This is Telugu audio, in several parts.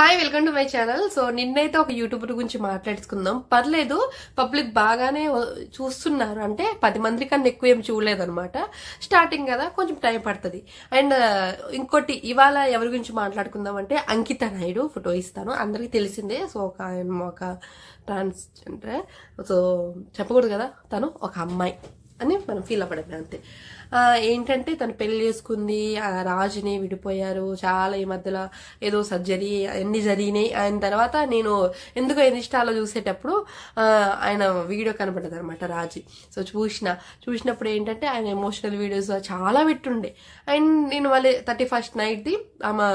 Hi welcome to my channel so నిన్నైతే ఒక యూట్యూబర్ గురించి మాట్లాడుకుందాం. పర్లేదు పబ్లిక్ బాగానే చూస్తున్నారు. అంటే పది మంది కన్నా ఎక్కువ ఏం చూడలేదు అనమాట స్టార్టింగ్ కదా కొంచెం టైం పడుతుంది. అండ్ uh, ఇంకోటి ఇవాళ ఎవరి గురించి మాట్లాడుకుందాం అంటే అంకిత నాయుడు ఫోటో ఇస్తాను. అందరికీ తెలిసిందే. సో ఒక ఆయన ఒక ట్రాన్స్జెండర్ సో చెప్పకూడదు కదా తను ఒక అమ్మాయి అని మనం ఫీల్ అవ్వడమే అంతే. ఏంటంటే తను పెళ్ళి చేసుకుంది ఆ రాజుని విడిపోయారు చాలా ఈ మధ్యలో ఏదో సర్జరీ అన్ని జరిగినాయి. ఆయన తర్వాత నేను ఎందుకో ఇన్స్టాలో చూసేటప్పుడు ఆయన వీడియో కనబడ్డది అనమాట రాజు. సో చూసిన చూసినప్పుడు ఏంటంటే ఆయన ఎమోషనల్ వీడియోస్ చాలా పెట్టుండే. అండ్ నేను వాళ్ళ థర్టీ ఫస్ట్ నైట్ది ఆమె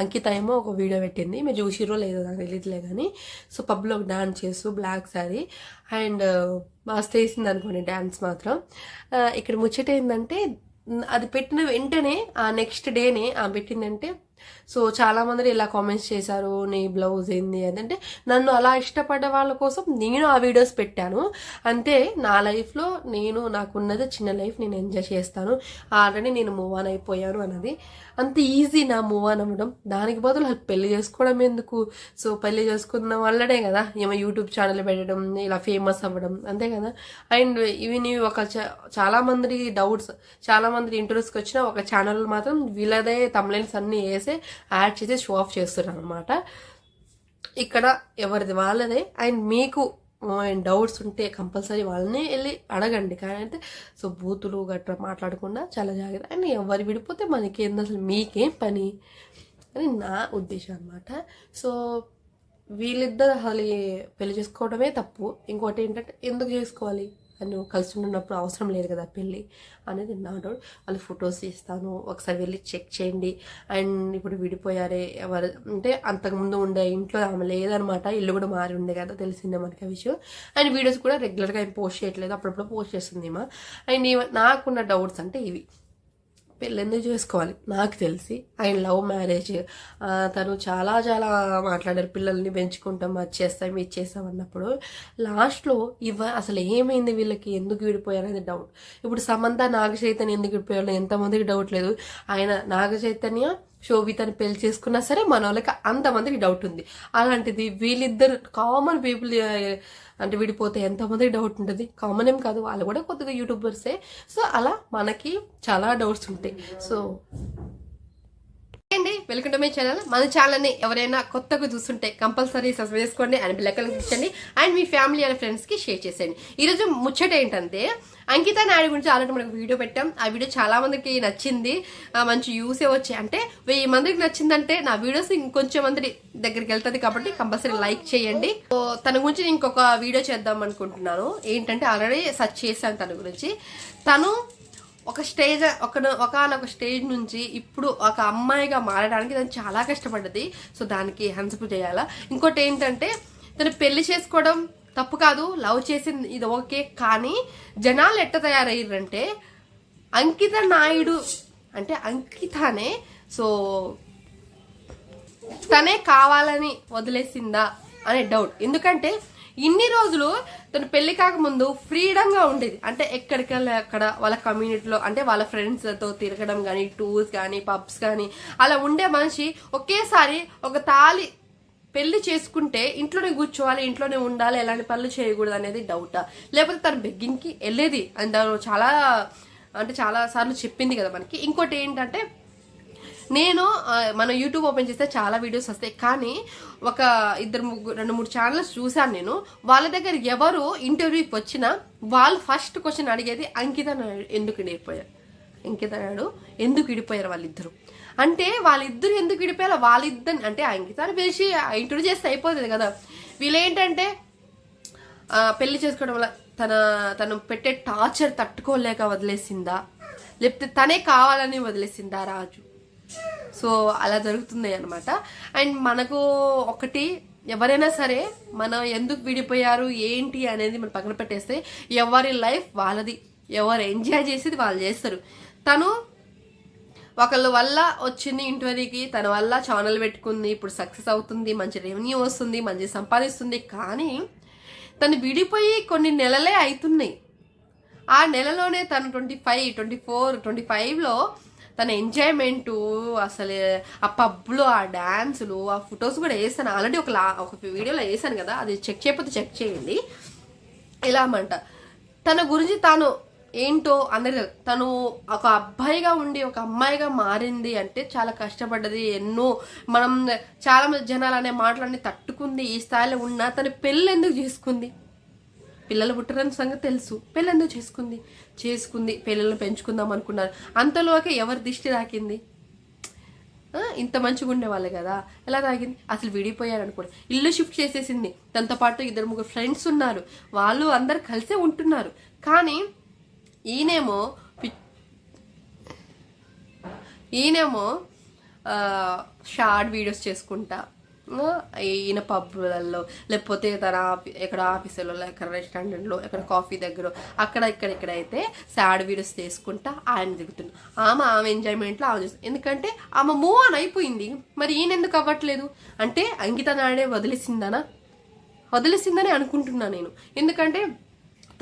అంకిత ఏమో ఒక వీడియో పెట్టింది. మీరు చూసిరో లేదో నాకు తెలియట్లే కానీ సో పబ్లో డాన్స్ చేస్తూ బ్లాక్ సారీ అండ్ మస్తు వేసింది అనుకోండి డ్యాన్స్ మాత్రం. ఇక్కడ ముచ్చట ఏంటంటే అది పెట్టిన వెంటనే ఆ నెక్స్ట్ డేనే ఆ పెట్టిందంటే సో చాలామంది ఇలా కామెంట్స్ చేశారు నీ బ్లౌజ్ ఏంది? అదంటే నన్ను అలా ఇష్టపడ్డ వాళ్ళ కోసం నేను ఆ వీడియోస్ పెట్టాను. అంతే నా లైఫ్లో నేను నాకున్నది చిన్న లైఫ్ నేను ఎంజాయ్ చేస్తాను. ఆల్రెడీ నేను మూవ్ ఆన్ అయిపోయాను అన్నది. అంత ఈజీ నా మూవ్ ఆన్ అవ్వడం. దానికి బదులు అసలు పెళ్ళి చేసుకోవడం ఎందుకు? సో పెళ్ళి చేసుకున్న వల్లనే కదా ఏమో యూట్యూబ్ ఛానల్ పెట్టడం ఇలా ఫేమస్ అవ్వడం అంతే కదా. అండ్ ఇవి నీవి ఒక చాలామంది డౌట్స్ చాలా మంది ఇంటర్వ్యూస్కి వచ్చిన ఒక ఛానల్ మాత్రం వీళ్ళదే తమ్లైన్స్ అన్ని వేసి యాడ్ చేసి షో ఆఫ్ చేస్తున్నారు అనమాట ఇక్కడ ఎవరిది వాళ్ళదే. అండ్ మీకు డౌట్స్ ఉంటే కంపల్సరీ వాళ్ళని వెళ్ళి అడగండి. కానీ అయితే సో బూతులు గట్రా మాట్లాడకుండా చాలా జాగ్రత్త. అండ్ ఎవరు విడిపోతే మనకి ఏంది అసలు మీకేం పని? అని నా ఉద్దేశం అనమాట సో వీళ్ళిద్దరు అసలు పెళ్ళి చేసుకోవడమే తప్పు. ఇంకోటి ఏంటంటే ఎందుకు చేసుకోవాలి? నువ్వు కలిసి ఉన్నప్పుడు అవసరం లేదు కదా పెళ్ళి అనేది నా డౌట్. వాళ్ళు ఫొటోస్ ఇస్తాను ఒకసారి వెళ్ళి చెక్ చేయండి. అండ్ ఇప్పుడు విడిపోయారే ఎవరు? అంటే అంతకుముందు ఉండే ఇంట్లో ఆమె లేదనమాట ఇల్లు కూడా మారి ఉండే కదా తెలిసిందే మనకి ఆ విషయం. అండ్ వీడియోస్ కూడా రెగ్యులర్గా ఏం పోస్ట్ చేయట్లేదు అప్పుడప్పుడు పోస్ట్ చేస్తుంది మా అండ్ ఈమె- నాకున్న డౌట్స్ అంటే ఇవి. పెళ్ళి ఎందుకు చేసుకోవాలి? నాకు తెలిసి ఆయన లవ్ మ్యారేజ్ తను చాలా చాలా మాట్లాడారు. పిల్లల్ని పెంచుకుంటాం అది చేస్తాం ఇది చేస్తాం అన్నప్పుడు లాస్ట్లో ఇవ అసలు ఏమైంది వీళ్ళకి? ఎందుకు విడిపోయారు అనేది డౌట్ ఇప్పుడు సమంత నాగ చైతన్య ఎందుకు విడిపోయారు? ఎంతమందికి డౌట్ లేదు. ఆయన నాగ చైతన్య శోభితని పెళ్ళి చేసుకున్నా సరే మన వాళ్ళకి అంతమందికి డౌట్ ఉంది. అలాంటిది వీళ్ళిద్దరు కామన్ పీపుల్ అంటే విడిపోతే ఎంతమందికి డౌట్ ఉంటుంది? కామన్ ఏం కాదు వాళ్ళు కూడా కొద్దిగా యూట్యూబర్సే సో అలా మనకి చాలా డౌట్స్ ఉంటాయి. So welcome to my channel మన ఛానల్ని ఎవరైనా కొత్తగా చూస్తుంటే కంపల్సరీ సబ్స్క్రైబ్ చేసుకోండి అండ్ బిల్లకలు ఇచ్చండి అండ్ మీ ఫ్యామిలీ అండ్ ఫ్రెండ్స్కి షేర్ చేసేయండి. ఈరోజు ముచ్చట ఏంటంటే అంకిత నాయుడు గురించి ఆల్రెడీ మనకు వీడియో పెట్టాం. ఆ వీడియో చాలా మందికి నచ్చింది. మంచి యూసే వచ్చాయి అంటే వెయ్యి మందికి నచ్చిందంటే నా వీడియోస్ ఇంకొంచెం మంది దగ్గరికి వెళ్తుంది కాబట్టి కంపల్సరీ లైక్ చేయండి. తన గురించి నేను ఇంకొక వీడియో చేద్దాం అనుకుంటున్నాను. ఏంటంటే ఆల్రెడీ సెర్చ్ చేశాను తన గురించి. తను ఒక స్టేజ్ ఒక ఒకనొక స్టేజ్ నుంచి ఇప్పుడు ఒక అమ్మాయిగా మారడానికి తను చాలా కష్టపడ్డది. సో దానికి హన్సపు చేయాలా? ఇంకోటి ఏంటంటే తను పెళ్ళి చేసుకోవడం తప్పు కాదు లవ్ చేసింది ఇది ఓకే. కానీ జనాలు ఎట్ట తయారయ్యారంటే అంకిత నాయుడు అంటే అంకితనే సో తనే కావాలని వదిలేసిందా అనే డౌట్. ఎందుకంటే ఇన్ని రోజులు తను పెళ్ళి కాకముందు ఫ్రీడంగా ఉండేది. అంటే ఎక్కడికి అక్కడ వాళ్ళ కమ్యూనిటీలో అంటే వాళ్ళ ఫ్రెండ్స్తో తిరగడం కానీ టూర్స్ కానీ పబ్స్ కానీ అలా ఉండే మనిషి ఒకేసారి ఒక తాళి పెళ్ళి చేసుకుంటే ఇంట్లోనే కూర్చోవాలి ఇంట్లోనే ఉండాలి ఎలాంటి పనులు చేయకూడదు అనేది డౌట్ లేకపోతే తను బెగ్గింగ్కి వెళ్ళేది. అండ్ తను చాలా అంటే చాలా సార్లు చెప్పింది కదా మనకి. ఇంకోటి ఏంటంటే నేను మన యూట్యూబ్ ఓపెన్ చేస్తే చాలా వీడియోస్ వస్తాయి. కానీ ఒక ఇద్దరు ముగ్గురు రెండు మూడు ఛానల్స్ చూశాను నేను. వాళ్ళ దగ్గర ఎవరు ఇంటర్వ్యూకి వచ్చినా వాళ్ళు ఫస్ట్ క్వశ్చన్ అడిగేది అంకిత నాయుడు ఎందుకు ఇడిపోయారు అంకిత నాయుడు ఎందుకు ఇడిపోయారు వాళ్ళిద్దరు? అంటే వాళ్ళిద్దరు ఎందుకు ఇడిపోయారు వాళ్ళిద్దరు అంటే అంకితాన్ని పిలిచి ఇంటర్వ్యూ చేస్తే అయిపోతుంది కదా. వీళ్ళేంటంటే ఏంటంటే పెళ్ళి చేసుకోవడం వల్ల తన తను పెట్టే టార్చర్ తట్టుకోలేక వదిలేసిందా? లేకపోతే తనే కావాలని వదిలేసిందా రాజు? సో అలా జరుగుతున్నాయి అనమాట అండ్ మనకు ఒకటి ఎవరైనా సరే మనం ఎందుకు విడిపోయారు ఏంటి అనేది మనం పక్కన పెట్టేస్తే ఎవరి లైఫ్ వాళ్ళది. ఎవరు ఎంజాయ్ చేసేది వాళ్ళు చేస్తారు. తను ఒకళ్ళ వల్ల వచ్చింది ఇంటర్వ్యూకి తన వల్ల ఛానల్ పెట్టుకుంది ఇప్పుడు సక్సెస్ అవుతుంది మంచి రెవెన్యూ వస్తుంది మంచి సంపాదిస్తుంది కానీ తను విడిపోయి కొన్ని నెలలే అవుతున్నాయి. ఆ నెలలోనే తను twenty five twenty four twenty ఫైవ్లో తన ఎంజాయ్మెంటు అసలు ఆ పబ్లో ఆ డ్యాన్సులు ఆ ఫొటోస్ కూడా వేసాను ఆల్రెడీ ఒక లా ఒక వీడియోలో వేసాను కదా అది చెక్ చేయకపోతే చెక్ చేయండి. ఎలా అమ్మంట తన గురించి తాను ఏంటో అందరి తను ఒక అబ్బాయిగా ఉండి ఒక అమ్మాయిగా మారింది అంటే చాలా కష్టపడ్డది. ఎన్నో మనం చాలా మంది జనాలు అనే మాటలన్నీ తట్టుకుంది ఈ స్థాయిలో ఉన్నా తన పెళ్ళి ఎందుకు చేసుకుంది? పిల్లలు పుట్టరని సంగతి తెలుసు. పెళ్ళందో చేసుకుంది? చేసుకుంది పిల్లల్ని పెంచుకుందాం అనుకున్నారు. అంతలోకి ఎవరి దిష్టి తాకింది? ఇంత మంచిగా ఉండేవాళ్ళు కదా. ఎలా తాగింది అసలు విడిపోయారు అనుకోండి ఇల్లు షిఫ్ట్ చేసేసింది. తనతో పాటు ఇద్దరు ముగ్గురు ఫ్రెండ్స్ ఉన్నారు. వాళ్ళు అందరు కలిసే ఉంటున్నారు. కానీ ఈయనేమో ఈయనేమో షార్ట్ వీడియోస్ చేసుకుంటా. ఈయన పబ్బులలో లేకపోతే తన ఆఫీ- ఎక్కడ ఆఫీసులో ఎక్కడ రెస్టారెంట్లో ఎక్కడ కాఫీ దగ్గర అక్కడ ఇక్కడ ఇక్కడ అయితే సాడ్ వీడియోస్ చేసుకుంటా ఆయన దిగుతుంది ఆమె ఆమె ఎంజాయ్మెంట్లో ఆమె చూస్తుంది. ఎందుకంటే ఆమె మూవ్ ఆన్ అయిపోయింది. మరి ఈయన ఎందుకు అవ్వట్లేదు? అంటే అంకిత నాడే వదిలేసిందనా? వదిలేసిందని అనుకుంటున్నా నేను. ఎందుకంటే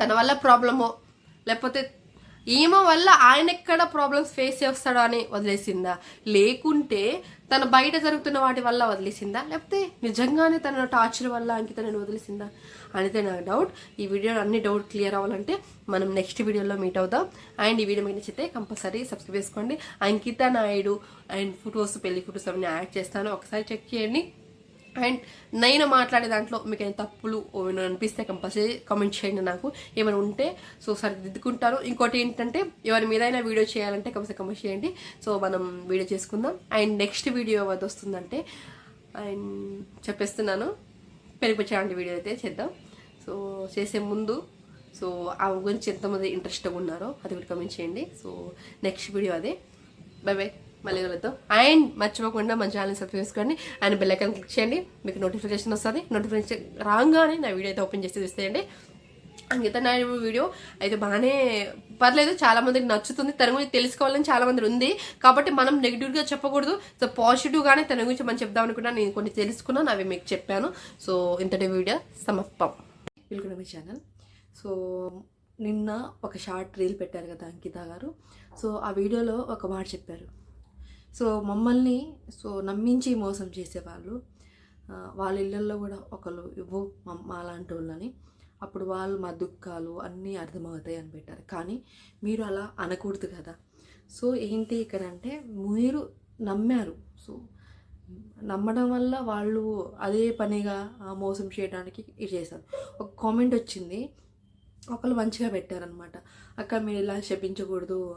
తన వల్ల ప్రాబ్లమో లేకపోతే ఈమె వల్ల ఆయన ఎక్కడ ప్రాబ్లమ్స్ ఫేస్ చేస్తాడో అని వదిలేసిందా? లేకుంటే తన బయట జరుగుతున్న వాటి వల్ల వదిలేసిందా? లేకపోతే నిజంగానే తన టార్చర్ వల్ల అంకిత నేను వదిలేసిందా? అనేది నాకు డౌట్ ఈ వీడియో అన్ని డౌట్ క్లియర్ అవ్వాలంటే మనం నెక్స్ట్ వీడియోలో మీట్ అవుదాం. అండ్ ఈ వీడియో మీకు నచ్చితే కంపల్సరీ సబ్స్క్రైబ్ చేసుకోండి. అంకిత నాయుడు అండ్ ఫొటోస్ పెళ్ళి ఫొటోస్ అవన్నీ యాడ్ చేస్తాను. ఒకసారి చెక్ చేయండి. అండ్ నేను మాట్లాడే దాంట్లో మీకు ఏమైనా తప్పులు అనిపిస్తే కంపల్సరీ కామెంట్ చేయండి నాకు. ఏమైనా ఉంటే సో సరిదిద్దుకుంటాను ఇంకోటి ఏంటంటే ఎవరి మీదైనా వీడియో చేయాలంటే కంపల్సరీ కమెంట్ చేయండి. సో మనం వీడియో చేసుకుందాం. అండ్ నెక్స్ట్ వీడియో అది వస్తుందంటే అండ్ చెప్పేస్తున్నాను. పెరిగిపోచే అలాంటి వీడియో అయితే చేద్దాం. సో చేసే ముందు సో ఆ గురించి ఎంతమంది ఇంట్రెస్ట్గా ఉన్నారో అది కూడా కమెంట్ చేయండి. సో నెక్స్ట్ వీడియో అదే. బై బై మళ్ళీ కలుద్దాం. అండ్ మర్చిపోకుండా మన ఛానల్ సబ్స్క్రైబ్ చేసుకోండి. అండ్ బెల్ ఐకాన్ క్లిక్ చేయండి. మీకు నోటిఫికేషన్ వస్తుంది. నోటిఫికేషన్ రాగానే నా వీడియో అయితే ఓపెన్ చేసి చూసేయండి. అంకిత నాయుడు వీడియో అయితే బాగానే పర్లేదు చాలా మందికి నచ్చుతుంది. తన గురించి తెలుసుకోవాలని చాలా మంది ఉంది. కాబట్టి మనం నెగిటివ్గా చెప్పకూడదు. సో పాజిటివ్గానే తన గురించి మనం చెప్దాం అనుకున్నా నేను కొన్ని తెలుసుకున్నాను అవి మీకు చెప్పాను. సో ఇంతటి వీడియో సమర్పం వెల్కమ్ మీ ఛానల్ సో నిన్న ఒక షార్ట్ రీల్ పెట్టారు కదా అంకిత గారు. సో ఆ వీడియోలో ఒక మాట చెప్పారు. సో మమ్మల్ని సో నమ్మించి మోసం చేసేవాళ్ళు. వాళ్ళ ఇళ్ళల్లో కూడా ఒకరు ఇవ్వు మా- లాంటి వాళ్ళని. అప్పుడు వాళ్ళు మా దుఃఖాలు అన్నీ అర్థమవుతాయి అని పెట్టారు. కానీ మీరు అలా అనకూడదు కదా. సో ఏంటి ఇక్కడ అంటే మీరు నమ్మారు. సో నమ్మడం వల్ల వాళ్ళు అదే పనిగా మోసం చేయడానికి ఇది చేశారు. ఒక కామెంట్ వచ్చింది. ఒకళ్ళు మంచిగా పెట్టారనమాట అక్క మీరు ఇలా శపించకూడదు.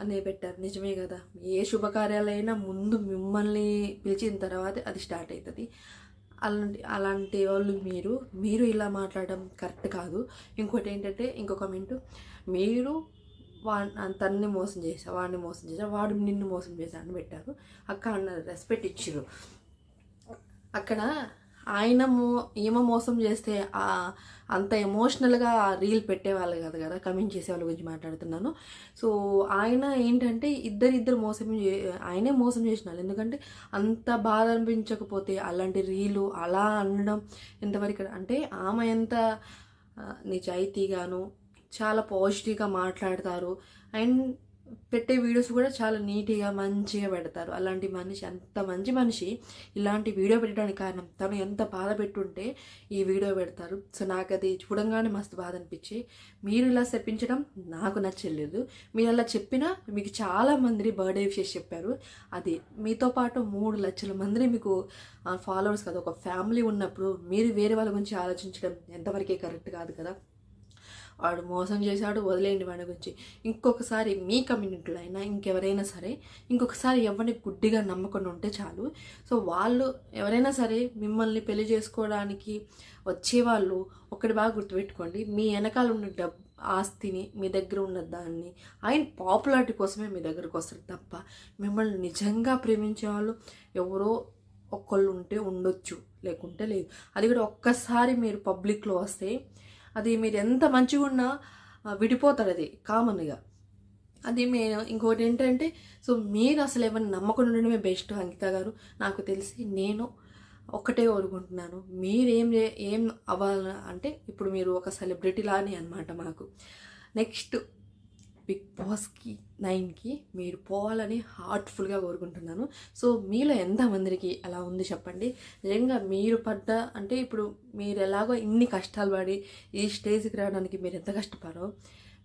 అనే పెట్టారు. నిజమే కదా. ఏ శుభకార్యాలైనా ముందు మిమ్మల్ని పిలిచిన తర్వాత అది స్టార్ట్ అవుతుంది అలాంటి అలాంటి వాళ్ళు మీరు మీరు ఇలా మాట్లాడడం కరెక్ట్ కాదు. ఇంకోటి ఏంటంటే ఇంకో కమెంట్ మీరు వా తన్ని మోసం చేసా వాడిని మోసం చేసా వాడు నిన్ను మోసం చేశా అని పెట్టారు. అక్క అన్న రెస్పెక్ట్ ఇచ్చారు అక్కడ ఆయన మో ఈమె మోసం చేస్తే అంత ఎమోషనల్గా రీల్ పెట్టేవాళ్ళు కాదు కదా కమెంట్ చేసేవాళ్ళ గురించి మాట్లాడుతున్నాను సో ఆయన ఏంటంటే ఇద్దరిద్దరు మోసం చే- ఆయనే మోసం చేసిన వాళ్ళు. ఎందుకంటే అంత బాధ అనిపించకపోతే అలాంటి రీలు అలా అనడం ఎంతవరకు అంటే ఆమె ఎంత నిజాయితీగాను చాలా పాజిటివ్గా మాట్లాడతారు అండ్ పెట్టే వీడియోస్ కూడా చాలా నీట్గా మంచిగా పెడతారు. అలాంటి మనిషి అంత మంచి మనిషి ఇలాంటి వీడియో పెట్టడానికి కారణం తను ఎంత బాధ పెట్టుంటే ఈ వీడియో పెడతారు. సో నాకు అది చూడంగానే మస్తు బాధ అనిపించి మీరు ఇలా చెప్పించడం నాకు నచ్చలేదు. మీరు అలా చెప్పినా మీకు చాలా మంది బర్త్డే విషెస్ చెప్పారు. అది మీతో పాటు మూడు లక్షల మందిని మీకు ఫాలోవర్స్ కదా ఒక ఫ్యామిలీ ఉన్నప్పుడు మీరు వేరే వాళ్ళ గురించి ఆలోచించడం ఎంతవరకే కరెక్ట్ కాదు కదా. వాడు మోసం చేశాడు వదిలేయండి వాడి గురించి. ఇంకొకసారి మీ కమ్యూనిటీలో అయినా ఇంకెవరైనా సరే ఇంకొకసారి ఎవరిని గుడ్డిగా నమ్మకుండా ఉంటే చాలు. సో వాళ్ళు ఎవరైనా సరే మిమ్మల్ని పెళ్ళి చేసుకోవడానికి వచ్చేవాళ్ళు ఒకటి బాగా గుర్తుపెట్టుకోండి. మీ వెనకాల ఉన్న డబ్ ఆస్తిని మీ దగ్గర ఉన్న దాన్ని ఆయన పాపులారిటీ కోసమే మీ దగ్గరకు వస్తారు తప్ప మిమ్మల్ని నిజంగా ప్రేమించే వాళ్ళు ఎవరో ఒక్కళ్ళు ఉంటే ఉండొచ్చు లేకుంటే లేదు. అది కూడా ఒక్కసారి మీరు పబ్లిక్లో వస్తే అది మీరు ఎంత మంచిగా ఉన్నా విడిపోతారు అది కామన్గా అది మేము ఇంకోటి ఏంటంటే సో మీరు అసలు ఎవరిని నమ్మకుండా ఉండడమే బెస్ట్ అంకిత గారు. నాకు తెలిసి నేను ఒక్కటే కోరుకుంటున్నాను. మీరేం ఏం అవ్వాలి అంటే ఇప్పుడు మీరు ఒక సెలబ్రిటీ లానే అనమాట మాకు. నెక్స్ట్ బిగ్ బాస్కి నైన్కి మీరు పోవాలని హార్ట్ఫుల్గా కోరుకుంటున్నాను. సో మీలో ఎంతమందికి అలా ఉంది చెప్పండి. నిజంగా మీరు పడ్డ అంటే ఇప్పుడు మీరు ఎలాగో ఇన్ని కష్టాలు పడి ఈ స్టేజ్కి రావడానికి మీరు ఎంత కష్టపడో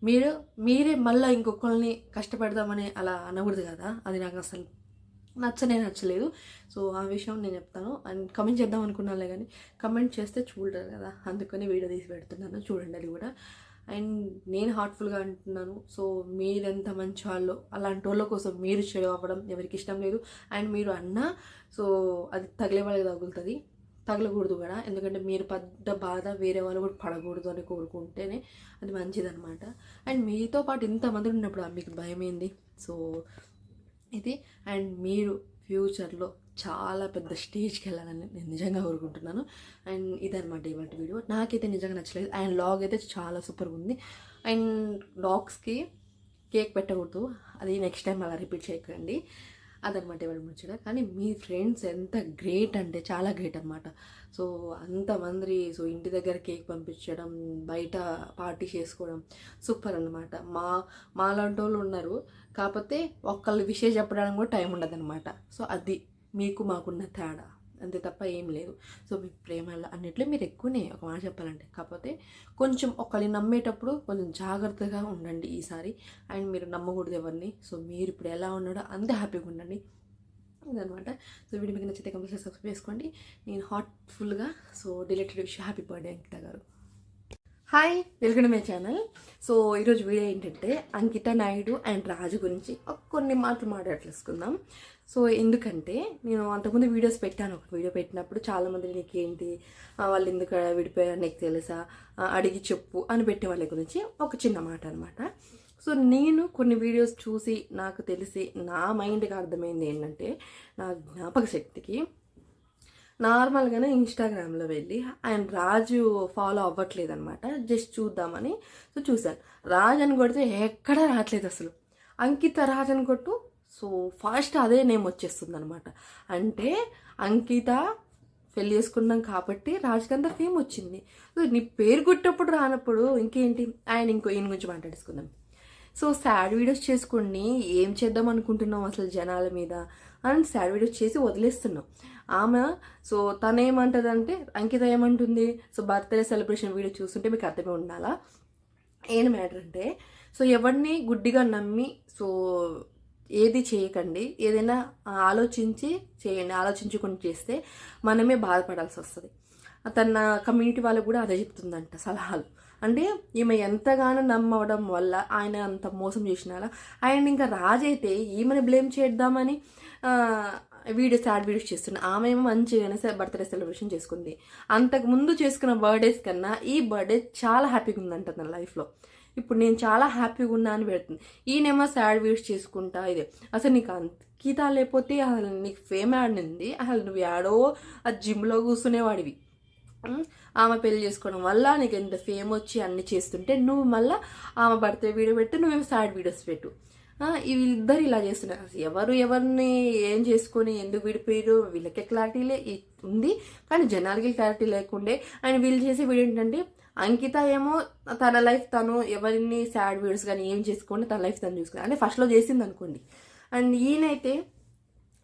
మీరు మీరే మళ్ళీ ఇంకొకరిని కష్టపడదామని అలా అనకూడదు కదా? అది నాకు అసలు నచ్చనే నచ్చలేదు. సో ఆ విషయం నేను చెప్తాను. అండ్ కమెంట్ చేద్దాం అనుకున్నాలే కానీ కమెంట్ చేస్తే చూడరు కదా? అందుకని వీడియో తీసి పెడుతున్నాను. చూడండి అది కూడా. అండ్ నేను హార్ట్ఫుల్గా అంటున్నాను సో మీరెంత మంచి వాళ్ళు అలాంటి వాళ్ళ కోసం మీరు చెడు అవ్వడం ఎవరికి ఇష్టం లేదు. అండ్ మీరు అన్నా సో అది తగిలే వాళ్ళకి తగులుతుంది. తగలకూడదు కూడా. ఎందుకంటే మీరు పడ్డ బాధ వేరే వాళ్ళు కూడా పడకూడదు అని కోరుకుంటేనే అది మంచిదన్నమాట. అండ్ మీతో పాటు ఇంతమంది ఉన్నప్పుడు మీకు భయం ఏంది సో ఇది. అండ్ మీరు ఫ్యూచర్లో చాలా పెద్ద స్టేజ్కి వెళ్ళాలని నేను నిజంగా కోరుకుంటున్నాను. అండ్ ఇదనమాట ఇవాటి వీడియో. నాకైతే నిజంగా నచ్చలేదు. అండ్ లాగ్ అయితే చాలా సూపర్గా ఉంది. అండ్ డాగ్స్కి కేక్ పెట్టకూడదు. అది నెక్స్ట్ టైం అలా రిపీట్ చేయకండి. అదనమాట ఇవాళ ముచ్చట. కానీ మీ ఫ్రెండ్స్ ఎంత గ్రేట్ అంటే చాలా గ్రేట్ అనమాట సో అంతమంది సో ఇంటి దగ్గర కేక్ పంపించడం బయట పార్టీ చేసుకోవడం సూపర్ అనమాట మా మాలాంటి వాళ్ళు ఉన్నారు. కాకపోతే ఒక్కళ్ళు విషయం చెప్పడానికి కూడా టైం ఉండదన్నమాట. సో అది. మీకు మాకున్న తేడా. అంతే తప్ప ఏం లేదు. సో మీ ప్రేమ అన్నిట్లో మీరు ఎక్కువనే ఒక మాట చెప్పాలంటే. కాకపోతే కొంచెం ఒకరిని నమ్మేటప్పుడు కొంచెం జాగ్రత్తగా ఉండండి ఈసారి. అండ్ మీరు నమ్మకూడదు ఎవరిని. సో మీరు ఇప్పుడు ఎలా ఉన్నాడో అంతే హ్యాపీగా ఉండండి. ఇదనమాట సో వీడియో మీకు నచ్చితే కంపల్సరీ సబ్స్క్రైబ్ చేసుకోండి. నేను హార్ట్ఫుల్గా సో డిలేటెడ్ విషయం happy birthday Ankita garu. Hi welcome my channel so ఈరోజు వీడియో ఏంటంటే అంకిత నాయుడు అండ్ రాజు గురించి కొన్ని మాటలు మాట్లాడుకుందాం సో ఎందుకంటే నేను అంతకుముందు వీడియోస్ పెట్టాను. ఒక వీడియో పెట్టినప్పుడు చాలామంది నీకేంటి ఏంటి వాళ్ళు ఎందుకు విడిపోయారు నీకు తెలుసా? అడిగి చెప్పు అని పెట్టే వాళ్ళ గురించి ఒక చిన్న మాట అనమాట సో నేను కొన్ని వీడియోస్ చూసి నాకు తెలిసి నా మైండ్కి అర్థమైంది ఏంటంటే నా జ్ఞాపక శక్తికి నార్మల్గానే ఇన్స్టాగ్రామ్లో వెళ్ళి ఆయన రాజు ఫాలో అవ్వట్లేదు అనమాట జస్ట్ చూద్దామని. సో చూశాను. రాజ్ అని కొడితే ఎక్కడ రావట్లేదు అసలు. అంకిత రాజ్ అని కొట్టు సో ఫాస్ట్ అదే నేమ్ వచ్చేస్తుంది అనమాట అంటే అంకిత పెళ్ళి చేసుకున్నాం కాబట్టి రాజుకంత ఫేమ్ వచ్చింది. సో నీ పేరు గుట్టప్పుడు రానప్పుడు ఇంకేంటి? ఆయన ఇంకో ఈయన గురించి మాట్లాడేసుకుందాం. సో సాడ్ వీడియోస్ చేసుకుని ఏం చేద్దాం అనుకుంటున్నాం అసలు జనాల మీద? అని సాడ్ వీడియోస్ చేసి వదిలేస్తున్నాం ఆమె సో తను ఏమంటుంది అంటే అంకిత ఏమంటుంది? సో బర్త్డే సెలబ్రేషన్ వీడియో చూస్తుంటే మీకు అర్థమే ఉండాలా? ఏం మ్యాటర్ అంటే సో ఎవరిని గుడ్డిగా నమ్మి సో ఏది చేయకండి ఏదైనా ఆలోచించి చేయండి ఆలోచించుకొని చేస్తే మనమే బాధపడాల్సి వస్తుంది. తన కమ్యూనిటీ వాళ్ళకు కూడా అదే చెప్తుందంట సలహాలు. అంటే ఈమె ఎంతగానో నమ్మవడం వల్ల ఆయన అంత మోసం చేసినారా ఆయన ఇంకా రాజైతే ఈమెను బ్లేమ్ చేద్దామని వీడియో వీడియోస్ వీడియోస్ చేస్తున్నా ఆమె ఏమో మంచిగానే బర్త్డే సెలబ్రేషన్ చేసుకుంది. అంతకు ముందు చేసుకున్న బర్త్డేస్ కన్నా ఈ బర్త్డే చాలా హ్యాపీగా ఉందంట తన లైఫ్లో. ఇప్పుడు నేను చాలా హ్యాపీగా ఉన్నా అని పెడుతుంది. ఈయనేమో సాడ్ వీడియోస్ చేసుకుంటా ఇదే. అసలు నీకు అంకిత లేకపోతే అసలు నీకు ఫేమ్ ఆడింది అసలు నువ్వు యాడో ఆ జిమ్లో కూర్చునేవాడివి. ఆమె పెళ్ళి చేసుకోవడం వల్ల నీకు ఎంత ఫేమ్ వచ్చి అన్ని చేస్తుంటే నువ్వు మళ్ళీ ఆమె బర్త్డే వీడియో పెట్టి నువ్వేమో సాడ్ వీడియోస్ పెట్టు. వీళ్ళిద్దరు ఇలా చేస్తున్నారు. ఎవరు ఎవరిని ఏం చేసుకొని ఎందుకు విడిపోయారు వీళ్ళకే క్లారిటీ లే ఉంది. కానీ జనాలకి క్లారిటీ లేకుండే అండ్ వీళ్ళు చేసే వీడియో ఏంటంటే అంకిత ఏమో తన లైఫ్ తను ఎవరిని సాడ్ వీడియోస్ కానీ ఏం చేసుకోండి తన లైఫ్ తను చూసుకుని అంటే ఫస్ట్లో చేసింది అనుకోండి అండ్ ఈయనైతే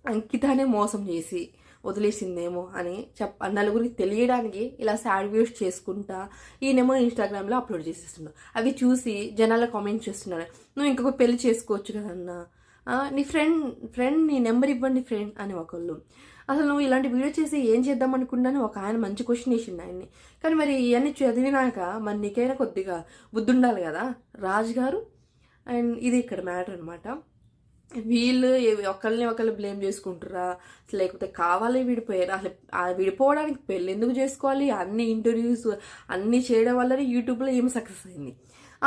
అంకితనే మోసం చేసి వదిలేసిందేమో అని చెప్ నలుగురికి తెలియడానికి ఇలా సాడ్ వ్యూస్ చేసుకుంటా ఈయనేమో ఇన్స్టాగ్రామ్లో అప్లోడ్ చేసేస్తున్నాడు. అవి చూసి జనాలు కామెంట్ చేస్తున్నారు. నువ్వు ఇంకొక పెళ్ళి చేసుకోవచ్చు కదన్నా నీ ఫ్రెండ్ ఫ్రెండ్ నీ నెంబర్ ఇవ్వండి ఫ్రెండ్ అని ఒకళ్ళు. అసలు నువ్వు ఇలాంటి వీడియో చేసి ఏం చేద్దాం అనుకున్నాను? ఒక ఆయన మంచి క్వశ్చన్ వేసిండు ఆయన్ని. కానీ మరి ఇవన్నీ చదివినాక మరి నీకైనా కొద్దిగా బుద్ధి ఉండాలి కదా రాజు గారు అండ్ ఇది ఇక్కడ మ్యాటర్ అనమాట వీళ్ళు ఒకరిని ఒకళ్ళని ఒకళ్ళు బ్లేమ్ చేసుకుంటారా లేకపోతే కావాలి విడిపోయారు? అసలు విడిపోవడానికి పెళ్ళి ఎందుకు చేసుకోవాలి? అన్ని ఇంటర్వ్యూస్ అన్నీ చేయడం వల్లనే యూట్యూబ్లో ఏమి సక్సెస్ అయింది.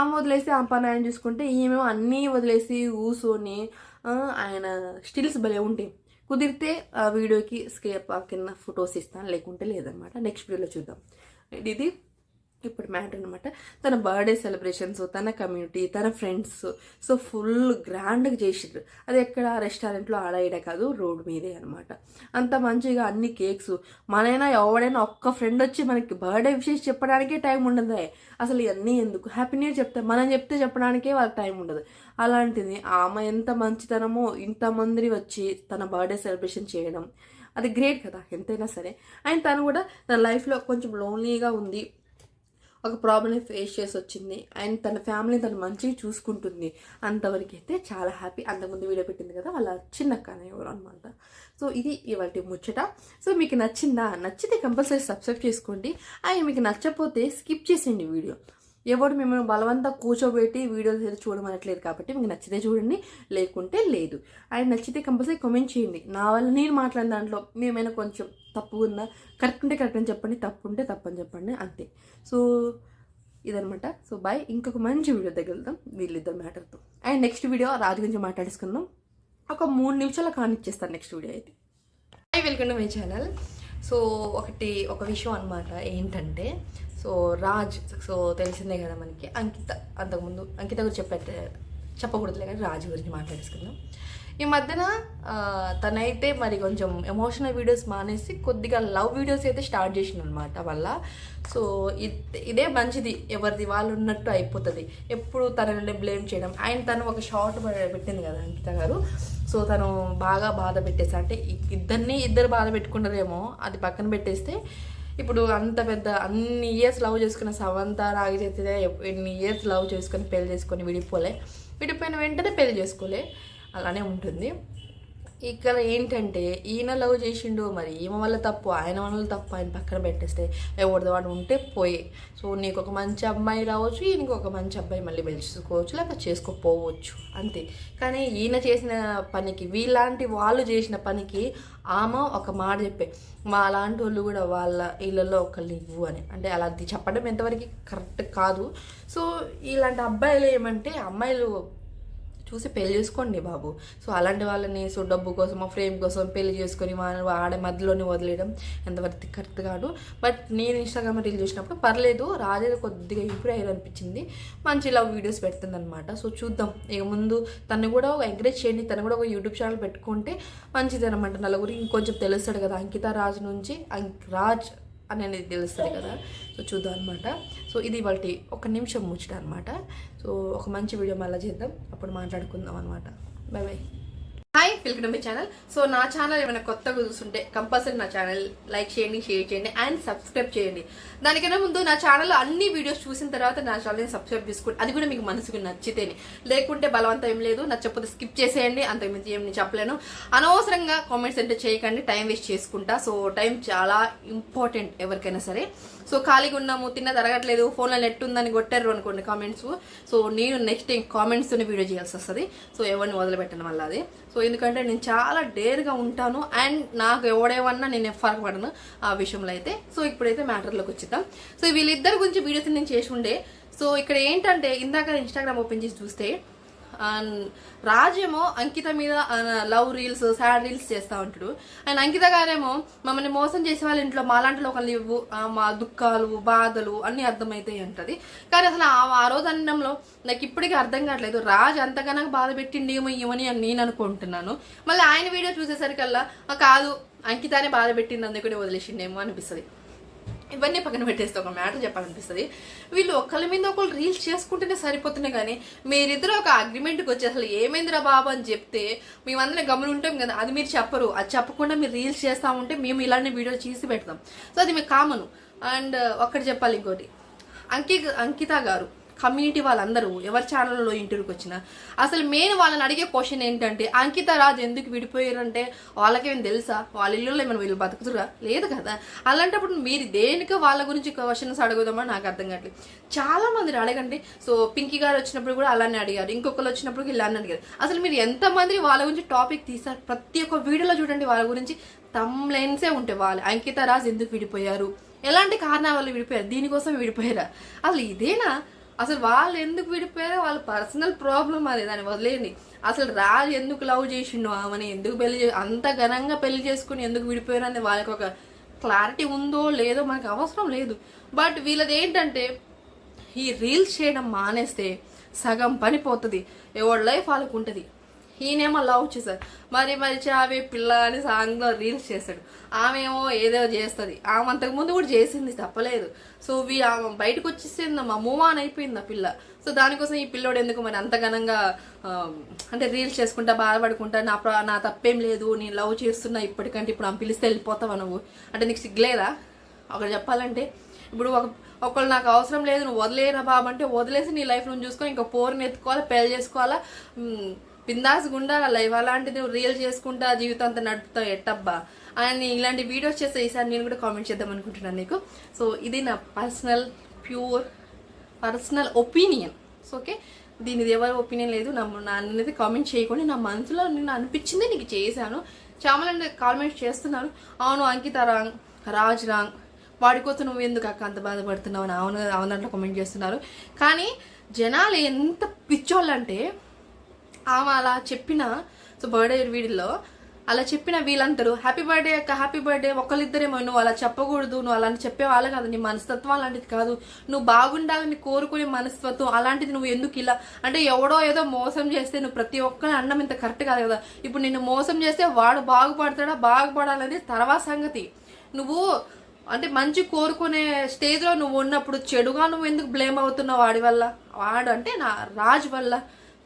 ఆమె వదిలేసి ఆ పని ఆయన చూసుకుంటే ఈమె అన్నీ వదిలేసి కూర్చొని ఆయన స్టిల్స్ భలే ఉంటాయి కుదిరితే ఆ వీడియోకి స్కేప్ కింద ఫొటోస్ ఇస్తాను లేకుంటే లేదనమాట. నెక్స్ట్ వీడియోలో చూద్దాం. ఇది ఇప్పుడు మ్యాటర్ అనమాట తన బర్త్డే సెలబ్రేషన్స్ తన కమ్యూనిటీ తన ఫ్రెండ్స్ సో ఫుల్ గ్రాండ్గా చేసిండ్రు అది ఎక్కడ? రెస్టారెంట్లో ఆడ కాదు రోడ్ మీదే అనమాట అంత మంచిగా అన్ని కేక్స్ మనైనా ఎవడైనా ఒక్క ఫ్రెండ్ వచ్చి మనకి బర్త్డే విషయం చెప్పడానికే టైం ఉండదు. అసలు ఇవన్నీ ఎందుకు? హ్యాపీ న్యూ ఇయర్ చెప్తే మనం చెప్తే చెప్పడానికే వాళ్ళకి టైం ఉండదు. అలాంటిది ఆమె ఎంత మంచితనమో ఇంతమంది వచ్చి తన బర్త్డే సెలబ్రేషన్ చేయడం అది గ్రేట్ కదా ఎంతైనా సరే. అండ్ తను కూడా తన లైఫ్లో కొంచెం లోన్లీగా ఉంది. ఒక ప్రాబ్లమ్ని ఫేస్ చేసి వచ్చింది అండ్ తన ఫ్యామిలీ తను మంచిగా చూసుకుంటుంది. అంతవరకు అయితే చాలా హ్యాపీ అంతకుముందు వీడియో పెట్టింది కదా వాళ్ళ చిన్న అక్కనే ఎవరు అనమాట సో ఇది ఇవాటి ముచ్చట. సో మీకు నచ్చిందా? నచ్చితే కంపల్సరీ సబ్స్క్రైబ్ చేసుకోండి. అండ్ మీకు నచ్చకపోతే స్కిప్ చేసేయండి వీడియో ఎవరు మిమ్మల్ని బలవంతా కూర్చోబెట్టి వీడియోస్ అయితే చూడమనట్లేదు కాబట్టి మీకు నచ్చితే చూడండి లేకుంటే లేదు. అండ్ నచ్చితే కంపల్సరీ కామెంట్ చేయండి. నా వల్ల నేను మాట్లాడిన దాంట్లో మేమైనా కొంచెం తప్పు ఉందా? కరెక్ట్ ఉంటే కరెక్ట్ అని చెప్పండి తప్పు ఉంటే తప్పు అని చెప్పండి అంతే. సో ఇదనమాట సో బాయ్ ఇంకొక మంచి వీడియో దగ్గర వెళ్దాం. వీళ్ళిద్దరు మ్యాటర్తో అండ్ నెక్స్ట్ వీడియో రాజు గురించి మాట్లాడేసుకుందాం. ఒక మూడు నిమిషాలు కానిచ్చేస్తాను నెక్స్ట్ వీడియో అయితే. Hi welcome to my channel so ఒకటి ఒక విషయం అనమాట ఏంటంటే సో రాజ్ సో తెలిసిందే కదా మనకి. అంకిత అంతకుముందు అంకిత గురించి చెప్పే చెప్పకూడదులే కానీ రాజు గురించి మాట్లాడేసుకుందాం. ఈ మధ్యన తనైతే మరి కొంచెం ఎమోషనల్ వీడియోస్ మానేసి కొద్దిగా లవ్ వీడియోస్ అయితే స్టార్ట్ చేసిన అనమాట వల్ల సో ఇదే మంచిది. ఎవరిది వాళ్ళు ఉన్నట్టు అయిపోతుంది. ఎప్పుడు తనని బ్లేమ్ చేయడం. ఆయన తను ఒక షార్ట్ పెట్టింది కదా అంకిత గారు. సో తను బాగా బాధ పెట్టేసి. అంటే ఇద్దరిని ఇద్దరు బాధ పెట్టుకున్నారేమో అది పక్కన పెట్టేస్తే ఇప్పుడు అంత పెద్ద అన్ని ఇయర్స్ లవ్ చేసుకున్న సవంత రాగచైతే ఎన్ని ఇయర్స్ లవ్ చేసుకొని పెళ్ళి చేసుకొని విడిపోలే. విడిపోయిన వెంటనే పెళ్ళి చేసుకోలే. అలానే ఉంటుంది. ఇక్కడ ఏంటంటే ఈయన లవ్ చేసిండు మరి ఈమె వల్ల తప్పు ఆయన వల్ల తప్పు ఆయన పక్కన పెట్టేస్తే ఎవరిది వాడు ఉంటే పోయే. సో నీకు ఒక మంచి అమ్మాయి రావచ్చు ఈయనకి ఒక మంచి అబ్బాయి మళ్ళీ పెంచుకోవచ్చు లేకపోతే చేసుకోపోవచ్చు అంతే. కానీ ఈయన చేసిన పనికి వీలాంటి వాళ్ళు చేసిన పనికి ఆమె ఒక మాట చెప్పే మా అలాంటి వాళ్ళు కూడా వాళ్ళ ఇళ్ళల్లో ఒకళ్ళు ఇవ్వు అని. అంటే అలా చెప్పడం ఎంతవరకు కరెక్ట్ కాదు. సో ఇలాంటి అబ్బాయిలు ఏమంటే అమ్మాయిలు చూసి పెళ్ళి చేసుకోండి బాబు. సో అలాంటి వాళ్ళని సో డబ్బు కోసం ఫ్రేమ్ కోసం పెళ్ళి చేసుకొని ఆడ మధ్యలోనే వదిలేయడం ఎంతవరకు కరెక్ట్ కాదు. బట్ నేను ఇన్స్టాగ్రామ్ రీల్ చూసినప్పుడు పర్లేదు రాజేది కొద్దిగా ఇంప్రూవ్ అయ్యారు అనిపించింది మంచి లవ్ వీడియోస్ పెడుతుంది అనమాట సో చూద్దాం. ఇక ముందు తను కూడా ఒక ఎంకరేజ్ చేయండి. తను కూడా ఒక యూట్యూబ్ ఛానల్ పెట్టుకుంటే మంచిది అనమాట నలుగురు ఇంకొంచెం తెలుస్తాడు కదా అంకిత రాజ్ నుంచి అంక్ రాజ్ అనేది తెలుస్తుంది కదా. సో చూద్దాం అనమాట సో ఇది వాళ్ళ ఒక నిమిషం ముచ్చట అనమాట సో ఒక మంచి వీడియో మళ్ళీ చేద్దాం. అప్పుడు మాట్లాడుకుందాం అనమాట bye bye hi welcome to my channel so నా ఛానల్ ఏమైనా కొత్తగా చూస్తుంటే కంపల్సరీ నా ఛానల్ లైక్ చేయండి షేర్ చేయండి అండ్ సబ్స్క్రైబ్ చేయండి. దానికన్నా ముందు నా ఛానల్లో అన్ని వీడియోస్ చూసిన తర్వాత నా ఛానల్ని సబ్స్క్రైబ్ చేసుకోండి. అది కూడా మీకు మనసుకు నచ్చితేనే. లేకుంటే బలవంతం ఏం లేదు నచ్చకపోతే స్కిప్ చేసేయండి అంతకుమించి ఏం నేను చెప్పలేను. అనవసరంగా కామెంట్స్ అంటే చేయకండి టైం వేస్ట్ చేసుకుంటా. సో టైం చాలా ఇంపార్టెంట్ ఎవరికైనా సరే. సో ఖాళీగా ఉన్నాము తిన్న తరగట్లేదు ఫోన్లో నెట్ ఉందని కొట్టారు అనుకోండి కామెంట్స్ సో నేను నెక్స్ట్ టైం కామెంట్స్తోనే వీడియో చేయాల్సి వస్తుంది. సో ఎవరిని వదిలిపెట్టడం వల్ల అది. సో ఎందుకంటే నేను చాలా డేర్గా ఉంటాను అండ్ నాకు ఎవడేమన్నా నేను ఫరక పడను ఆ విషయంలో అయితే. సో ఇప్పుడైతే మ్యాటర్లోకి వచ్చిద్దాం. సో వీళ్ళిద్దరి గురించి వీడియోస్ నేను చేసి ఉండే. సో ఇక్కడ ఏంటంటే ఇందాక ఇన్స్టాగ్రామ్ ఓపెన్ చేసి చూస్తే రాజేమో అంకిత మీద లవ్ రీల్స్ సాడ్ రీల్స్ చేస్తూ ఉంటాడు. అండ్ అంకిత గారేమో మమ్మల్ని మోసం చేసే వాళ్ళ ఇంట్లో మాలాంటి లోకల్ ఇవ్వు మా దుఃఖాలు బాధలు అన్నీ అర్థమవుతాయి అంటది. కానీ అసలు ఆ ఆ రోజు అన్నంలో నాకు ఇప్పటికీ అర్థం కావట్లేదు. రాజు అంతగానో బాధ పెట్టిండి ఏమో అని నేను అనుకుంటున్నాను. మళ్ళీ ఆయన వీడియో చూసేసరికల్లా కాదు అంకితానే బాధ పెట్టింది అందుకనే వదిలేసిండేమో అనిపిస్తుంది. ఇవన్నీ పక్కన పెట్టేస్తే ఒక మ్యాటర్ చెప్పాలనిపిస్తుంది. వీళ్ళు ఒకళ్ళ మీద ఒకళ్ళు రీల్స్ చేసుకుంటేనే సరిపోతున్నాయి కానీ మీరిద్దరు ఒక అగ్రిమెంట్కి వచ్చి అసలు ఏమైందిరా బాబు అని చెప్తే మేమందరం గమని ఉంటాం కదా అది మీరు చెప్పరు. అది చెప్పకుండా మీరు రీల్స్ చేస్తా ఉంటే మేము ఇలాంటి వీడియో చేసి పెడతాం. సో అది మీకు కామను. అండ్ ఒక్కటి చెప్పాలి ఇంకోటి. అంకి అంకిత గారు. కమ్యూనిటీ వాళ్ళందరూ ఎవరి ఛానల్లో ఇంటర్వ్యూకి వచ్చినా. అసలు మెయిన్ వాళ్ళని అడిగే క్వశ్చన్ ఏంటంటే అంకిత రాజు ఎందుకు విడిపోయారంటే వాళ్ళకేం తెలుసా? వాళ్ళ ఇల్లులో ఏమైనా వీళ్ళు బతుకుతురా లేదు కదా. అలాంటప్పుడు మీరు దేనికి వాళ్ళ గురించి క్వశ్చన్స్ అడుగుదామని నాకు అర్థం కావట్లేదు. చాలా మందిని అడగండి. సో పింకీ గారు వచ్చినప్పుడు కూడా అలానే అడిగారు. ఇంకొకరు వచ్చినప్పుడు ఇలానే అడిగారు. అసలు మీరు ఎంతమంది వాళ్ళ గురించి టాపిక్ తీసారు? ప్రతి ఒక్క వీడియోలో చూడండి వాళ్ళ గురించి. తమ్ లెన్సే ఉంటాయి వాళ్ళు. అంకిత రాజు ఎందుకు విడిపోయారు? ఎలాంటి కారణాల వల్ల విడిపోయారు? దీనికోసం విడిపోయారా? అసలు ఇదేనా? అసలు వాళ్ళు ఎందుకు విడిపోయారో వాళ్ళ పర్సనల్ ప్రాబ్లం అది దాన్ని వదిలేయండి. అసలు రాజు ఎందుకు లవ్ చేసిండు ఆమెని ఎందుకు పెళ్ళి చే అంత ఘనంగా పెళ్ళి చేసుకుని ఎందుకు విడిపోయారు అనేది వాళ్ళకి ఒక క్లారిటీ ఉందో లేదో మనకు అవసరం లేదు. బట్ వీళ్ళది ఏంటంటే ఈ రీల్స్ చేయడం మానేస్తే సగం పని పోతుంది. ఎవరి లైఫ్ వాళ్ళకు ఉంటుంది ఈయనేమో లవ్ చేశారు మరి మరి చావే పిల్ల అని సాంగ్లో రీల్స్ చేశాడు ఆమె ఏమో ఏదో చేస్తుంది. ఆమె అంతకు ముందు కూడా చేసింది తప్పలేదు. సో వీ ఆమె బయటకు వచ్చేసిందమ్మా మూవ్ ఆన్ అయిపోయింది ఆ పిల్ల. సో దానికోసం ఈ పిల్లోడు ఎందుకు మరి అంత ఘనంగా అంటే రీల్స్ చేసుకుంటా బాధపడుకుంటా నా నా తప్పేం లేదు నేను లవ్ చేస్తున్నా ఇప్పటికంటే ఇప్పుడు ఆమె పిలిస్తే వెళ్ళిపోతావా నువ్వు? అంటే నీకు సిగ్గులేదా ఒకటి చెప్పాలంటే ఇప్పుడు ఒక ఒకళ్ళు నాకు అవసరం లేదు నువ్వు వదిలేరా బాబు అంటే వదిలేసి నీ లైఫ్ నువ్వు చూసుకొని ఇంకా పోరుని ఎత్తుకోవాలా పెళ్ళి చేసుకోవాలా? బిందాస్ గుండా లైవ్ అలాంటిది నువ్వు రియల్ చేసుకుంటా జీవితం అంతా నడుపుతావు ఎట్టబ్బా? అని ఇలాంటి వీడియోస్ చేస్తే ఈసారి నేను కూడా కామెంట్ చేద్దాం అనుకుంటున్నాను నీకు. సో ఇది నా personal pure personal opinion so okay దీనిది ఎవరి ఒపీనియన్ లేదు. నా అనేది కామెంట్ చేయకుండా నా మనసులో నేను అనిపించింది నీకు చేశాను. చాలా కామెంట్ చేస్తున్నాను అవును అంకిత రాంగ్ రాజ్ రాంగ్. వాడి కోసం నువ్వు ఎందుకు అక్క అంత బాధపడుతున్నావు అని అవును అవును దాంట్లో కామెంట్ చేస్తున్నారు. కానీ జనాలు ఎంత పిచ్చోళ్ళంటే ఆమె అలా చెప్పిన సో బర్త్డే వీడిలో అలా చెప్పిన వీళ్ళందరూ హ్యాపీ బర్త్డే అక్క హ్యాపీ బర్త్డే ఒకళ్ళిద్దరేమో నువ్వు అలా చెప్పకూడదు నువ్వు అలా చెప్పేవాళ్ళ కాదు నీ మనస్తత్వం అలాంటిది కాదు. నువ్వు బాగుండాలని కోరుకునే మనస్తత్వం అలాంటిది నువ్వు ఎందుకు ఇలా అంటే ఎవడో ఏదో మోసం చేస్తే నువ్వు ప్రతి ఒక్కరిని అన్నం ఇంత కరెక్ట్ కాదు కదా. ఇప్పుడు నిన్ను మోసం చేస్తే వాడు బాగుపడతాడా బాగుపడాలనేది తర్వాత సంగతి. నువ్వు అంటే మంచి కోరుకునే స్టేజ్లో నువ్వు ఉన్నప్పుడు చెడుగా నువ్వు ఎందుకు బ్లేమ్ అవుతున్నావు వాడి వల్ల? వాడు అంటే నా రాజు వల్ల.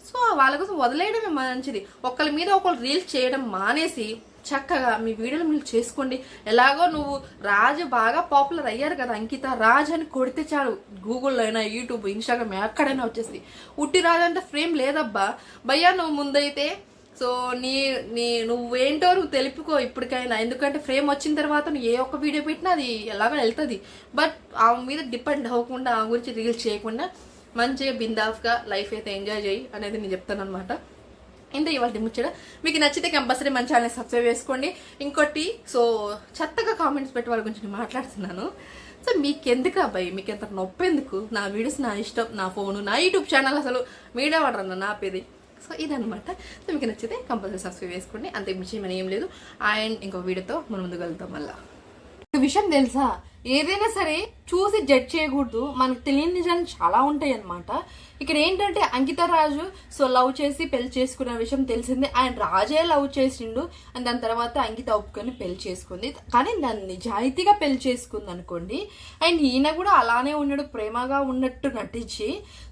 సో వాళ్ళ కోసం వదిలేయడమే మంచిది? ఒకళ్ళ మీద ఒకళ్ళు రీల్స్ చేయడం మానేసి చక్కగా మీ వీడియోలు మీరు చేసుకోండి. ఎలాగో నువ్వు రాజు బాగా పాపులర్ అయ్యారు కదా అంకిత. రాజ్ అని కొడితే చాలు. గూగుల్లో అయినా యూట్యూబ్ ఇన్స్టాగ్రామ్ ఎక్కడైనా వచ్చేసి ఉట్టి రాజు అంటే ఫ్రేమ్ లేదబ్బా. భయ్యా నువ్వు ముందైతే సో నీ నీ నువ్వేంటో నువ్వు తెలుపుకో ఇప్పటికైనా. ఎందుకంటే ఫ్రేమ్ వచ్చిన తర్వాత నువ్వు ఏ ఒక్క వీడియో పెట్టినా అది ఎలాగో వెళ్తుంది. బట్ ఆమె మీద డిపెండ్ అవ్వకుండా ఆమె గురించి రీల్స్ చేయకుండా మంచిగా బిందాఫ్గా లైఫ్ అయితే ఎంజాయ్ చేయి అనేది నేను చెప్తాను అనమాట ఇంత ఇవాళ ముచ్చట. మీకు నచ్చితే కంపల్సరీ మన ఛానల్ సబ్స్క్రైబ్ చేసుకోండి. ఇంకోటి సో చెత్తగా కామెంట్స్ పెట్టి వాళ్ళ గురించి నేను మాట్లాడుతున్నాను. సో మీకెందుకు అబ్బాయి? మీకు ఎంత నొప్పి ఎందుకు? నా వీడియోస్ నా ఇష్టం నా ఫోను నా యూట్యూబ్ ఛానల్ అసలు మీడియా వాడరన్న నా పేది సో ఇదనమాట సో మీకు నచ్చితే కంపల్సరీ సబ్స్క్రైబ్ చేసుకోండి. అంతే విషయం ఏం లేదు. అండ్ ఇంకో వీడియోతో మనం ముందుకు వెళ్తాం మళ్ళీ. విషయం తెలుసా? ఏదైనా సరే చూసి జడ్జ్ చేయకూడదు. మనకు తెలియని నిజాలు చాలా ఉంటాయి అన్నమాట ఇక్కడ ఏంటంటే అంకిత రాజు సో లవ్ చేసి పెళ్ళి చేసుకున్న విషయం తెలిసిందే. ఆయన రాజే లవ్ చేసిండు. అండ్ దాని తర్వాత అంకిత ఒప్పుకొని పెళ్ళి చేసుకుంది. కానీ దాన్ని నిజాయితీగా పెళ్ళి చేసుకుంది అనుకోండి. అండ్ ఈయన కూడా అలానే ఉన్నాడు ప్రేమగా ఉన్నట్టు నటించి.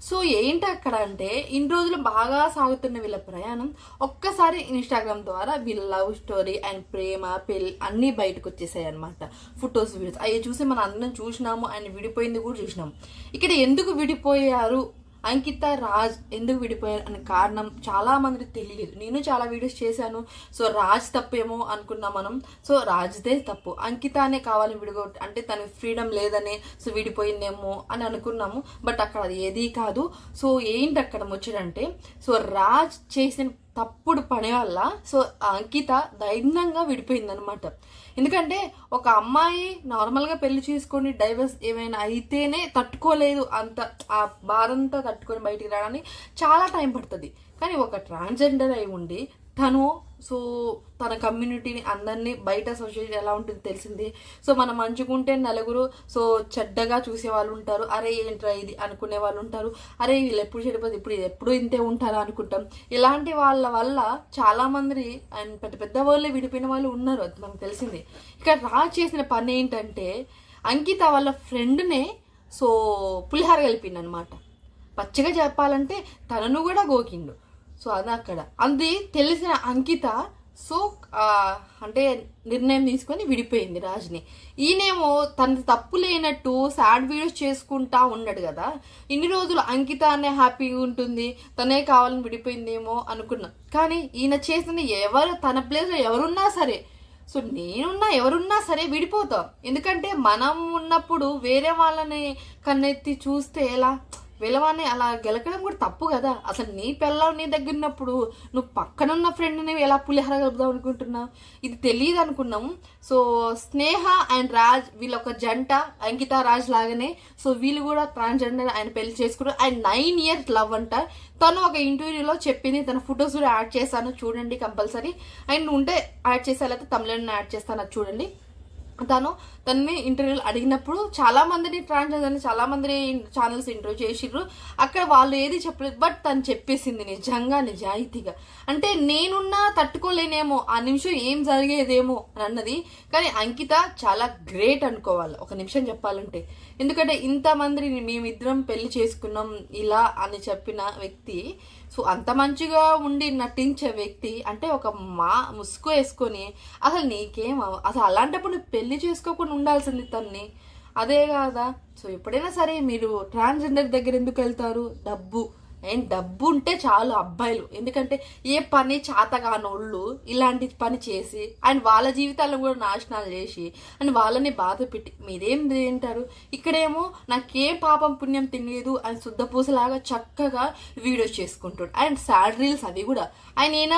సో ఏంటి అక్కడ అంటే ఇన్ని రోజులు బాగా సాగుతున్న వీళ్ళ ప్రయాణం ఒక్కసారి ఇన్స్టాగ్రామ్ ద్వారా వీళ్ళ లవ్ స్టోరీ అండ్ ప్రేమ పెళ్ళి అన్నీ బయటకు వచ్చేసాయి అనమాట ఫొటోస్ వీడియోస్. అవి చూసి మనం అందరం చూసినాము. అండ్ విడిపోయింది కూడా చూసినాం. ఇక్కడ ఎందుకు విడిపోయారు? అంకిత రాజ్ ఎందుకు విడిపోయారు అనే కారణం చాలా మందికి తెలియదు నేను చాలా వీడియోస్ చేశాను. సో రాజ్ తప్పేమో అనుకున్నాం మనం. సో రాజ్దే తప్పు. అంకితనే కావాలని విడిగో అంటే తనకి ఫ్రీడమ్ లేదనే సో విడిపోయిందేమో అని అనుకున్నాము. బట్ అక్కడ అది ఏదీ కాదు. సో ఏంటి అక్కడ ముచ్చడంటే సో రాజ్ చేసిన తప్పుడు పని వల్ల సో అంకిత దైన్యంగా విడిపోయిందనమాట ఎందుకంటే ఒక అమ్మాయి నార్మల్గా పెళ్ళి చేసుకొని డైవర్స్ ఏమైనా అయితేనే తట్టుకోలేదు అంత ఆ బాధంతా తట్టుకొని బయటికి రావడానికి చాలా టైం పడుతుంది. కానీ ఒక ట్రాన్స్జెండర్ అయి ఉండి తను సో తన కమ్యూనిటీని అందరినీ బయట సొసైటీ ఎలా ఉంటుంది తెలిసింది. సో మనం మంచుకుంటే నలుగురు సో చెడ్డగా చూసే వాళ్ళు ఉంటారు. అరే ఏంట్రా ఇది అనుకునే వాళ్ళు ఉంటారు. అరే వీళ్ళు ఎప్పుడు చెడిపోతే ఇప్పుడు ఇది ఎప్పుడు ఇంతే ఉంటారా అనుకుంటాం. ఇలాంటి వాళ్ళ వల్ల చాలామంది ఆయన అండ్ పెద్ద పెద్ద వాళ్ళు విడిపోయిన వాళ్ళు ఉన్నారు అది మనకు తెలిసింది. ఇక్కడ రాజ్ చేసిన పని ఏంటంటే అంకిత వాళ్ళ ఫ్రెండ్నే సో పులిహార కలిపిందనమాట అనమాట పచ్చిగా చెప్పాలంటే తనను కూడా గోకిండు. సో అది అక్కడ. అది తెలిసిన అంకిత సో అంటే నిర్ణయం తీసుకొని విడిపోయింది రాజ్ని. ఈయనేమో తన తప్పు లేనట్టు సాడ్ వీడియోస్ చేసుకుంటా ఉన్నాడు కదా. ఇన్ని రోజులు అంకిత అనే హ్యాపీగా ఉంటుంది తనే కావాలని విడిపోయిందేమో అనుకున్నా. కానీ ఈయన చేసింది ఎవరు తన ప్లేస్లో ఎవరున్నా సరే. సో నేనున్నా ఎవరున్నా సరే విడిపోతాం. ఎందుకంటే మనం ఉన్నప్పుడు వేరే వాళ్ళని కన్నెత్తి చూస్తే ఎలా? వెళ్ళవాన్ని అలా గెలకడం కూడా తప్పు కదా? అసలు నీ పిల్లలు నీ దగ్గర ఉన్నప్పుడు నువ్వు పక్కనున్న ఫ్రెండ్ని ఎలా పులిహర కలుపుదాం అనుకుంటున్నావు ఇది తెలియదు అనుకున్నాము సో స్నేహ అండ్ రాజ్ వీళ్ళ ఒక జంట అంకిత రాజ్ లాగానే. సో వీళ్ళు కూడా ట్రాన్స్జెండర్ ఆయన పెళ్ళి చేసుకున్నారు. అండ్ నైన్ ఇయర్స్ లవ్ అంట. తను ఒక ఇంటర్వ్యూలో చెప్పింది తన ఫొటోస్ కూడా యాడ్ చేశాను. చూడండి కంపల్సరీ. అండ్ ఉంటే యాడ్ చేసా లేకపోతే తమిళని యాడ్ చేస్తాను. చూడండి. తను తనని ఇంటర్వ్యూలు అడిగినప్పుడు చాలా మందిని ట్రాన్స్జెండర్ చాలా మంది ఛానల్స్ ఇంటర్వ్యూ చేసిర్రు అక్కడ వాళ్ళు ఏది చెప్పలేదు బట్ తను చెప్పేసింది నిజంగా నిజాయితీగా. అంటే నేనున్నా తట్టుకోలేనేమో ఆ నిమిషం ఏం జరిగేదేమో అని అన్నది. కానీ అంకిత చాలా గ్రేట్ అనుకోవాలి ఒక నిమిషం చెప్పాలంటే. ఎందుకంటే ఇంతమందిని మేమిద్దరం పెళ్ళి చేసుకున్నాం ఇలా అని చెప్పిన వ్యక్తి సో అంత మంచిగా ఉండి నటించే వ్యక్తి అంటే ఒక మా ముసుగు వేసుకొని అసలు నీకేం అసలు అలాంటప్పుడు నువ్వు పెళ్ళి చేసుకోకుండా ఉండాల్సింది తన్ని. అదే కాదా. సో ఎప్పుడైనా సరే మీరు ట్రాన్స్జెండర్ దగ్గర ఎందుకు వెళ్తారు? డబ్బు. అండ్ డబ్బు ఉంటే చాలు అబ్బాయిలు. ఎందుకంటే ఏ పని చాతగానోళ్ళు ఇలాంటి పని చేసి అండ్ వాళ్ళ జీవితాలను కూడా నాశనాలు చేసి అండ్ వాళ్ళని బాధ పెట్టి మీరేం తింటారు? ఇక్కడేమో నాకేం పాపం పుణ్యం తినలేదు అని శుద్ధపూసలాగా చక్కగా వీడియోస్ చేసుకుంటాడు. అండ్ శాలరీస్ అవి కూడా. ఆయన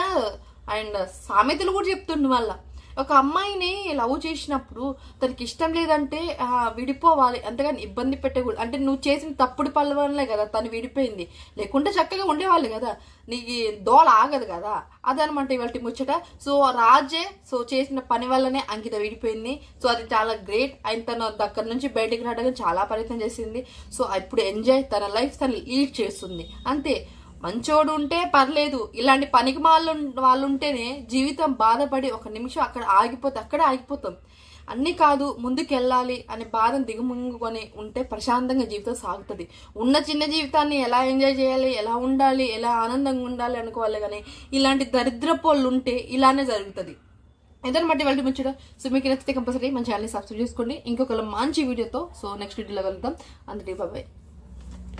అండ్ సామెతలు కూడా చెప్తుండు వాళ్ళ ఒక అమ్మాయిని లవ్ చేసినప్పుడు తనకి ఇష్టం లేదంటే విడిపోవాలి. అంతేగాని ఇబ్బంది పెట్టకూడదు. అంటే నువ్వు చేసిన తప్పుడు పనుల వల్లే కదా తను విడిపోయింది. లేకుంటే చక్కగా ఉండేవాళ్ళు కదా. నీకు దోళ ఆగదు కదా. అదనమాట ఇవాళ ముచ్చట. సో రాజే సో చేసిన పని వల్లనే అంకిత విడిపోయింది. సో అది చాలా గ్రేట్. ఆయన తన దగ్గర నుంచి బయటికి రావడానికి చాలా ప్రయత్నం చేసింది. సో ఇప్పుడు ఎంజాయ్ తన లైఫ్ తను లీడ్ చేస్తుంది. అంతే. మంచోడు ఉంటే పర్లేదు. ఇలాంటి పనికి వాళ్ళు వాళ్ళు ఉంటేనే జీవితం బాధపడి ఒక నిమిషం అక్కడ ఆగిపోతే అక్కడే ఆగిపోతాం. అన్నీ కాదు ముందుకు వెళ్ళాలి అనే బాధను దిగుముంగుకొని ఉంటే ప్రశాంతంగా జీవితం సాగుతుంది. ఉన్న చిన్న జీవితాన్ని ఎలా ఎంజాయ్ చేయాలి ఎలా ఉండాలి ఎలా ఆనందంగా ఉండాలి అనుకోవాలి కానీ ఇలాంటి దరిద్రపోళ్ళు ఉంటే ఇలానే జరుగుతుంది. ఇదన్నమాట వాళ్ళ ముచ్చట సో మీకు నచ్చితే కంపల్సరీ మన ఛానల్ని సబ్స్క్రైబ్ చేసుకోండి. ఇంకొక మంచి వీడియోతో సో నెక్స్ట్ వీడియోలో కలుద్దాం. అందుకే బాబాయ్